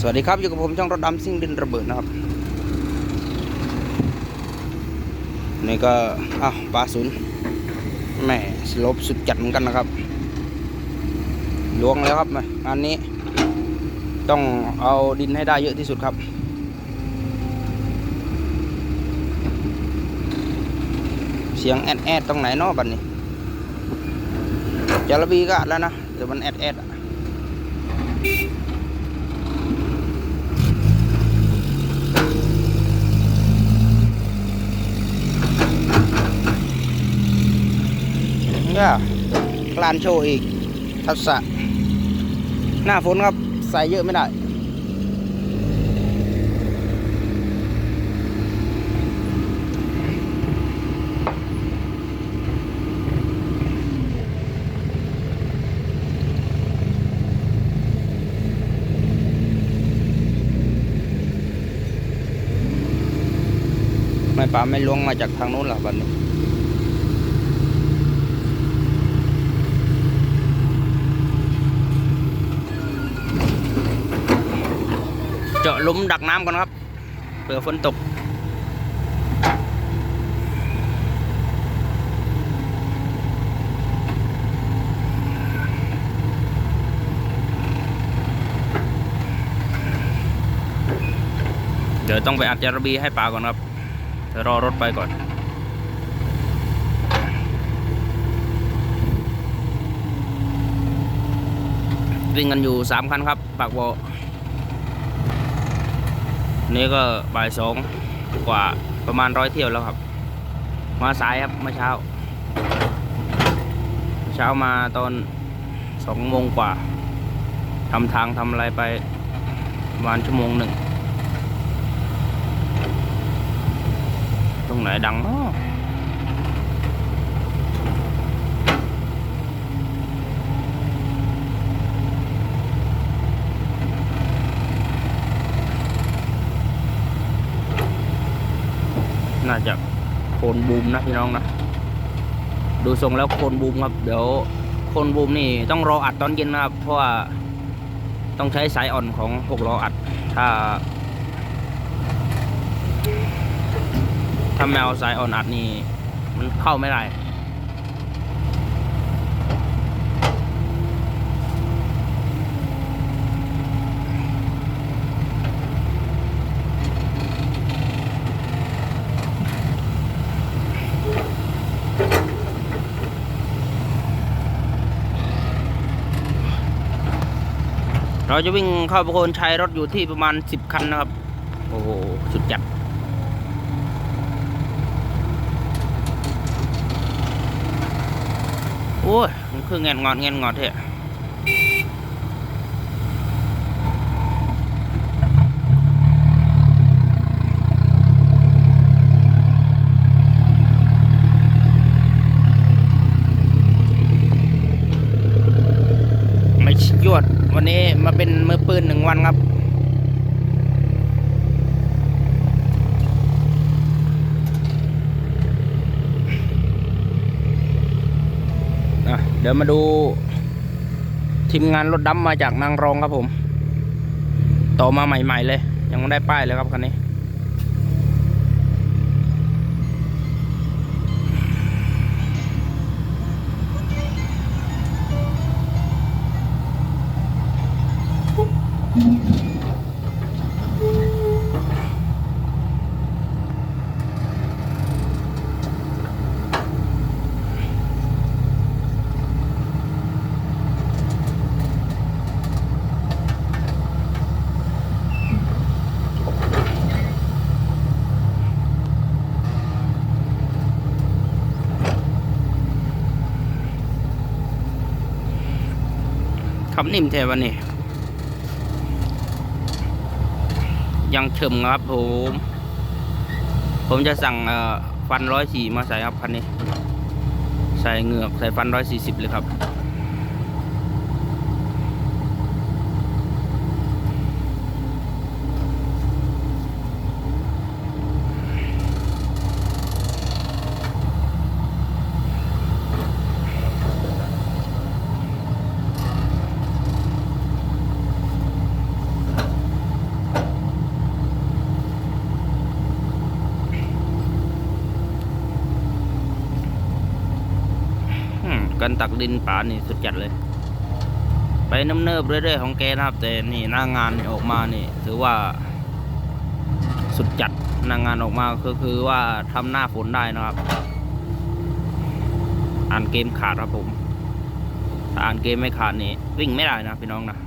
สวัสดีครับ อยู่กับผมช่องรถดำซิ่งดินระเบิดนะครับ นี่ก็อ้าวปลาศูนย์แหม่สลบสุดจัดเหมือนกันนะครับล้วงแล้วครับมางานนี้ ต้องเอาดินให้ได้เยอะที่สุดครับ เสียงแอดแอดตรงไหนเนาะบัดนนี้จาระบีก็อัดแล้วนะเดี๋ยวมันแอดแอดอะ เนี่ยกลานโชว์อีก ทักษะหน้าฝนครับ ใส่เยอะไม่ได้ ไม่ป่าไม่ลวงมาจากทางนู้นหรอบัดนี้ จาะหลุมดักน้ำก่อนครับเผื่อฝนตกเดี๋ยวต้องไปอัดจารบีให้ปลาก่อนครับเดี๋ยวรอรถไปก่อน วิ่งกันอยู่สามคันครับ ปากบอ นี่ก็บ่ายสองกว่าประมาณร้อยเที่ยวแล้วครับ มาสายครับเมื่อเช้า เช้ามาตอนสองโมงกว่าทำทางทำอะไรไปประมาณชั่วโมงหนึ่ง ตรงไหนดังเนาะ น่าจะโคนบูมนะพี่น้องนะดูทรงแล้วโคนบูมครับ เดี๋ยวโคนบูมนี่ต้องรออัดตอนเย็นนะครับ เพราะว่าต้องใช้สายอ่อนของหกล้ออัด ถ้าถ้าแมวสายอ่อนอัดนี่มันเข้าไม่ได้ เราจะวิ่งเข้าประโคนชัยรถอยู่ที่ประมาณ 10 คันนะครับ โอ้โห สุดจัดโอ้ยมันคือเงินงอดเงินงอดเถอะไม่ยวด วันนี้มาเป็นมือปืนหนึ่งวันครับ เดี๋ยวมาดูทีมงานรถดำมาจากนางรองครับผม ต่อมาใหม่ ๆ เลย ยังไม่ได้ป้ายเลยครับคันนี้ ขับนิ่มแท้วันนี้ ยังเฉิมครับผม ผมจะสั่งฟันร้อยสี่มาใส่ครับคันนี้ ใส่เหงือกใส่ฟันร้อยสี่สิบเลยครับ กันตักดินป่านี่สุดจัดเลย ไปน้ำเนิบเรื่อยๆของแกนะครับ แต่นี่หน้างานออกมานี่ถือว่า สุดจัดหน้างานออกมาก็คือว่าทำหน้าฝนได้นะครับ อ่านเกมขาดครับผมถ้าอ่านเกมไม่ขาดนี่วิ่งไม่ได้นะพี่น้องนะ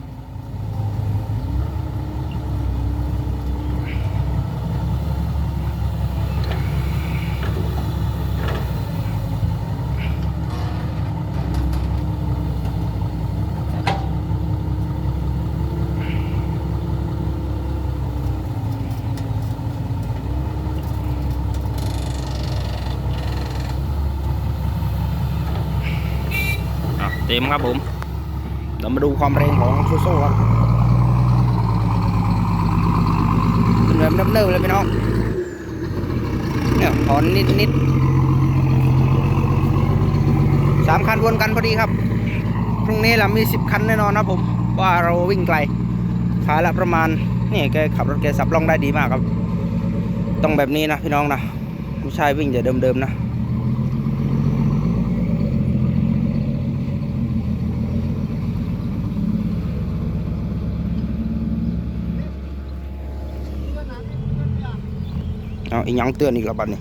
ต็มครับผม เรามาดูความแรงของซูโซ่ครับเป็นแบบเนิบๆเลยพี่น้อง เนี่ยถอนนิดนิดสามคันวนกันพอดีครับ พรุ่งนี้เรามีสิบคันแน่นอนนะผม ว่าเราวิ่งไกลขายละประมาณ นี่แกขับรถแกสับล่องได้ดีมากครับ ต้องแบบนี้นะพี่น้องนะไม่ใช่วิ่งแต่เดิมๆนะ เอาอีกยังเตือนอีกแล้วบัดนี้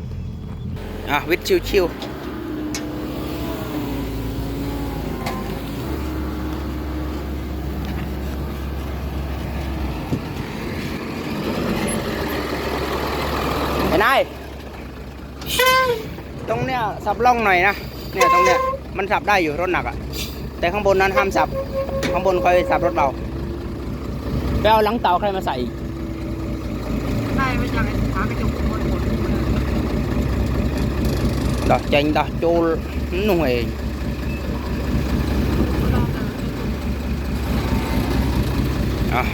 อะวิทย์ชิวๆไอ้นายตรงเนี้ยสับล่องหน่อยนะเนี่ยตรงเนี้ยมันสับได้อยู่รถหนักอะแต่ข้างบนนั้นห้ามสับ ข้างบนคอยสับรถเบาไปเอาหลังเต่าใครมาใส่อีก ได้ไม่อยากให้ขากระจกหมดหมด đó chanh đó chô nó hề อะ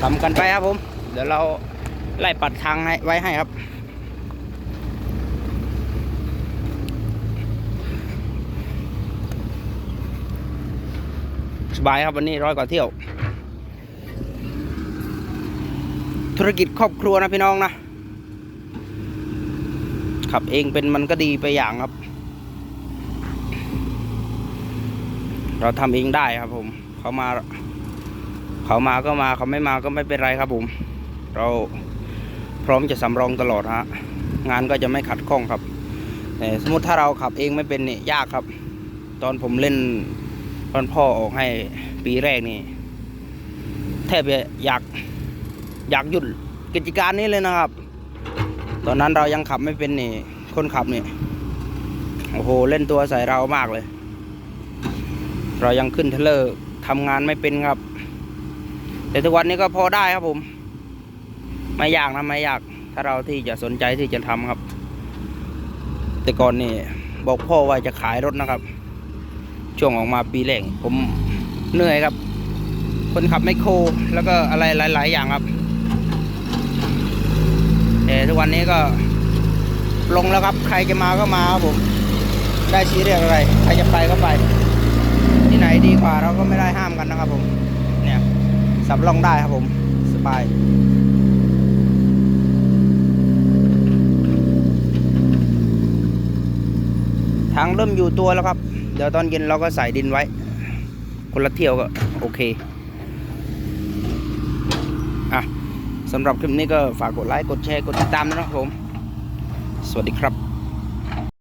ทำกันไปครับผม เดี๋ยวเราไล่ปัดทางให้ไว้ให้ครับ สบายครับวันนี้ร้อยกว่าเที่ยว ธุรกิจครอบครัวนะพี่น้องนะ ขับเองเป็นมันก็ดีไปอย่างครับ เราทำเองได้ครับผม เขามา เขามาก็มาเขาไม่มาก็ไม่เป็นไรครับผม เราพร้อมจะสำรองตลอดฮะงานก็จะไม่ขัดข้องครับแต่สมมติถ้าเราขับเองไม่เป็นเนี่ยยากครับ ตอนผมเล่นตอนพ่อออกให้ปีแรกนี่ แทบจะอยากอยากหยุดกิจการนี้เลยนะครับ ตอนนั้นเรายังขับไม่เป็นนี่ คนขับนี่ โอ้โห เล่นตัวใส่เรามากเลย เรายังขึ้นเทเลอร์ทำงานไม่เป็นครับ แต่ทุกวันนี้ก็พอได้ครับผม ไม่ยากนะไม่ยาก ถ้าเราที่จะสนใจที่จะทำครับ แต่ก่อนนี่บอกพ่อว่าจะขายรถนะครับ ช่วงออกมาปีแรกผมเหนื่อยครับ คนขับไมคโครแล้วก็อะไรหลาย ๆ อย่างครับ แต่ทุกวันนี้ก็ลงแล้วครับ ใครจะมาก็มาครับผม ได้ชี้เรียกอะไร ใครจะไปก็ไป ที่ไหนดีกว่าเราก็ไม่ได้ห้ามกันนะครับผม เนี่ยสับล่องได้ครับผม สบายทางเริ่มอยู่ตัวแล้วครับ เดี๋ยวตอนเย็นเราก็ใส่ดินไว้ คนละเที่ยวก็โอเค อะ สำหรับคลิปนี้ก็ฝากกดไลค์ กดแชร์ กดติดตามนะครับผม สวัสดีครับ